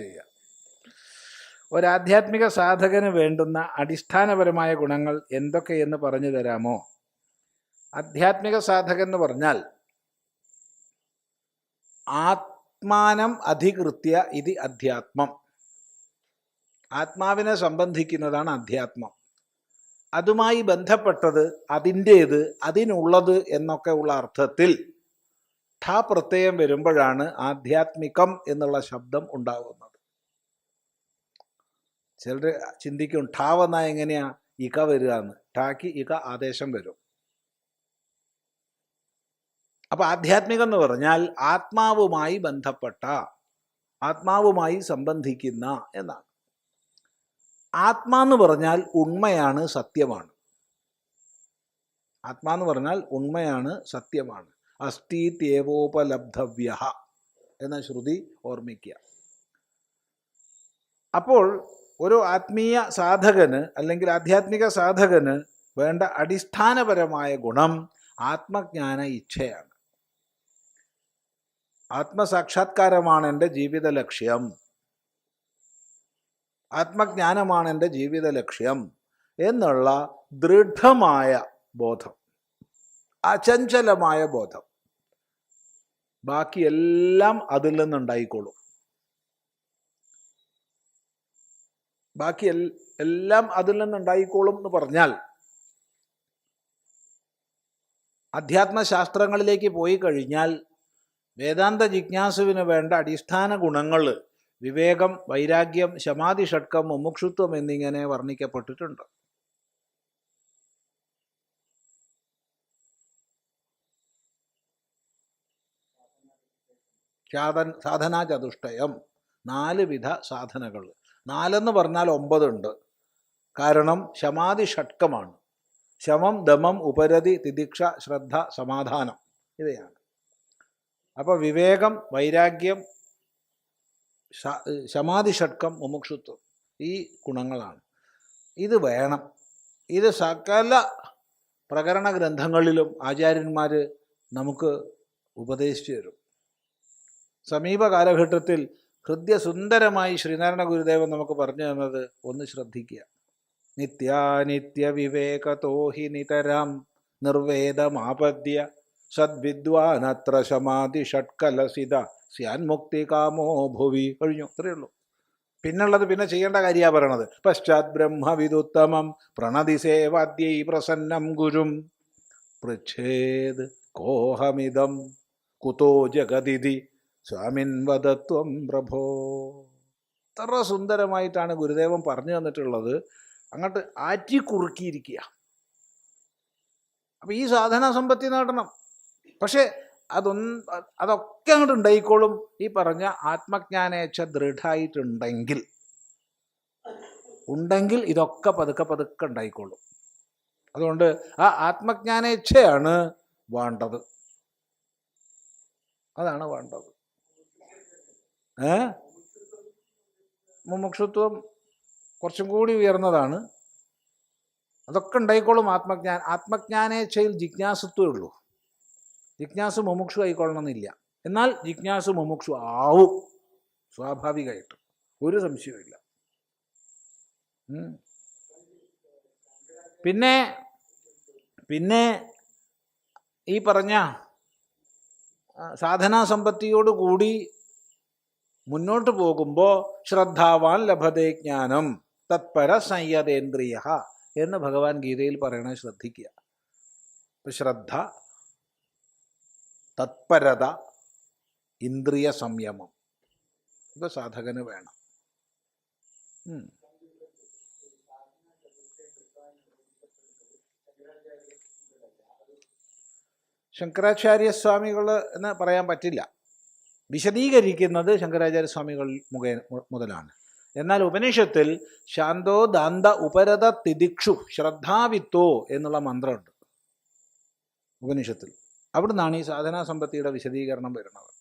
ചെയ്യുക. ഒരാധ്യാത്മിക സാധകന് വേണ്ടുന്ന അടിസ്ഥാനപരമായ ഗുണങ്ങൾ എന്തൊക്കെയെന്ന് പറഞ്ഞു തരാമോ? ആധ്യാത്മിക സാധകൻ എന്ന് പറഞ്ഞാൽ ആത്മാനം അധികൃത്യ ഇത് അധ്യാത്മം. ആത്മാവിനെ സംബന്ധിക്കുന്നതാണ് അധ്യാത്മം. അതുമായി ബന്ധപ്പെട്ടത് അതിന്റേത് അതിനുള്ളത് എന്നൊക്കെ ഉള്ള അർത്ഥത്തിൽ ഠ പ്രത്യയം വരുമ്പോഴാണ് ആധ്യാത്മികം എന്നുള്ള ശബ്ദം ഉണ്ടാകുന്നത് ചിലർ ചിന്തിക്കും ഠാ വന്നാൽ എങ്ങനെയാണ് ഇക വരിക എന്ന് ഠാക്ക് ഇക ആദേശം വരും. അപ്പോൾ ആധ്യാത്മികം എന്ന് പറഞ്ഞാൽ ആത്മാവുമായി ബന്ധപ്പെട്ട ആത്മാവുമായി സംബന്ധിക്കുന്ന എന്നാണ്. ആത്മാന്ന് പറഞ്ഞാൽ ഉണ്മയാണ് സത്യമാണ്. ആത്മാന്ന് പറഞ്ഞാൽ ഉണ്മയാണ് സത്യമാണ്. അസ്ഥീത്യേവോപലബ്ധവ്യ എന്ന ശ്രുതി ഓർമ്മിക്കുക. അപ്പോൾ ഒരു ആത്മീയ സാധകന് അല്ലെങ്കിൽ ആധ്യാത്മിക സാധകന് വേണ്ട അടിസ്ഥാനപരമായ ഗുണം ആത്മജ്ഞാന ഇച്ഛയാണ്. ആത്മസാക്ഷാത്കാരമാണ് എന്റെ ജീവിത ലക്ഷ്യം. ആത്മജ്ഞാനമാണ് എന്റെ ജീവിത ലക്ഷ്യം എന്നുള്ള ദൃഢമായ ബോധം. അചഞ്ചലമായ ബോധം. ബാക്കിയെല്ലാം അതിൽ നിന്നുണ്ടായിക്കോളും. ബാക്കി എല്ലാം അതിൽ നിന്നുണ്ടായിക്കോളും എന്ന് പറഞ്ഞാൽ അധ്യാത്മശാസ്ത്രങ്ങളിലേക്ക് പോയി കഴിഞ്ഞാൽ വേദാന്ത ജിജ്ഞാസുവിന് വേണ്ട അടിസ്ഥാന ഗുണങ്ങൾ വിവേകം വൈരാഗ്യം ശമാധി ഷഡ്കം മുമുക്ഷുത്വം എന്നിങ്ങനെ വർണിക്കപ്പെട്ടിട്ടുണ്ട്. സാധനാ ചതുഷ്ടയം നാല് വിധ സാധനകൾ. നാലെന്ന് പറഞ്ഞാൽ ഒമ്പതുണ്ട്. കാരണം ശമാതി ഷട്കമാണ്. ശമം ദമം ഉപരതി തിദിക്ഷ ശ്രദ്ധ സമാധാനം ഇവയാണ്. അപ്പോൾ വിവേകം വൈരാഗ്യം ശമാതി ഷട്കം മുമുക്ഷുത്വം ഈ ഗുണങ്ങളാണ്. ഇത് വേണം. ഇത് സകല പ്രകരണ ഗ്രന്ഥങ്ങളിലും ആചാര്യന്മാർ നമുക്ക് ഉപദേശിച്ചു തരും. സമീപ കാലഘട്ടത്തിൽ ഹൃദ്യസുന്ദരമായി ശ്രീനാരായണ ഗുരുദേവൻ നമുക്ക് പറഞ്ഞു തന്നത് ഒന്ന് ശ്രദ്ധിക്കുക. നിത്യാനിത്യ വിവേകതോഹി നിതരാം നിർവേദമാപദ്യ സദ്വിദ്വാനത്ര ശമാധി ഷട്കലസിത സ്യാൻമുക്തി കാമോ ഭുവി കഴിഞ്ഞു. അത്രയേ ഉള്ളൂ. പിന്നുള്ളത് പിന്നെ ചെയ്യേണ്ട കാര്യമാണ് പറയണത്. പശ്ചാത് ബ്രഹ്മവിദുത്തമം പ്രണതി സേവാദ്യൈ പ്രസന്നം ഗുരും. പൃച്ഛേത് കോഹമിതം കുതോ ജഗതിഥി സ്വാമിൻ വദത്വം പ്രഭോ. എത്ര സുന്ദരമായിട്ടാണ് ഗുരുദേവൻ പറഞ്ഞു തന്നിട്ടുള്ളത്. അങ്ങോട്ട് ആറ്റിക്കുറുക്കിയിരിക്കുക അപ്പം ഈ സാധന സമ്പത്തി നേടണം. പക്ഷേ അതൊന്ന് അതൊക്കെ അങ്ങോട്ട് ഉണ്ടായിക്കോളും. ഈ പറഞ്ഞ ആത്മജ്ഞാനേച്ഛ ദൃഢമായിട്ടുണ്ടെങ്കിൽ ഉണ്ടെങ്കിൽ ഇതൊക്കെ പതുക്കെ പതുക്കെ ഉണ്ടായിക്കോളും. അതുകൊണ്ട് ആ ആത്മജ്ഞാനേച്ഛയാണ് വേണ്ടത്. അതാണ് വേണ്ടത്. മുമുക്ഷുത്വം കുറച്ചും കൂടി ഉയർന്നതാണ്. അതൊക്കെ ഉണ്ടായിക്കോളും ആത്മജ്ഞാൻ ആത്മജ്ഞാനേച്ഛയിൽ ജിജ്ഞാസത്വേ ഉള്ളൂ. ജിജ്ഞാസു മുമുക്ഷു ആയിക്കൊള്ളണമെന്നില്ല എന്നാൽ ജിജ്ഞാസു മുമുക്ഷു ആവും. സ്വാഭാവികമായിട്ട്. ഒരു സംശയവുമില്ല. പിന്നെ പിന്നെ ഈ പറഞ്ഞ സാധനാ സമ്പത്തിയോടുകൂടി മുന്നോട്ട് പോകുമ്പോൾ ശ്രദ്ധാവാൻ ലഭതേ ജ്ഞാനം തത്പര സംയതേന്ദ്രിയ എന്ന് ഭഗവാൻ ഗീതയിൽ പറയണത് ശ്രദ്ധിക്കുക. ഇപ്പം ശ്രദ്ധ തത്പരത ഇന്ദ്രിയ സംയമം. ഇത് സാധകന് വേണം. ശങ്കരാചാര്യ ശങ്കരാചാര്യസ്വാമികൾ എന്ന് പറയാൻ പറ്റില്ല. വിശദീകരിക്കുന്നത് ശങ്കരാചാര്യസ്വാമികൾ മുഖേ മുതലാണ്. എന്നാൽ ഉപനിഷത്തിൽ ശാന്തോ ദാന്ത ഉപരത തിദിക്ഷു ശ്രദ്ധാവിത്തോ എന്നുള്ള മന്ത്രമുണ്ട്. ഉപനിഷത്തിൽ. അവിടുന്നാണ് ഈ സാധനാ സമ്പത്തിയുടെ വിശദീകരണം വരുന്നത്.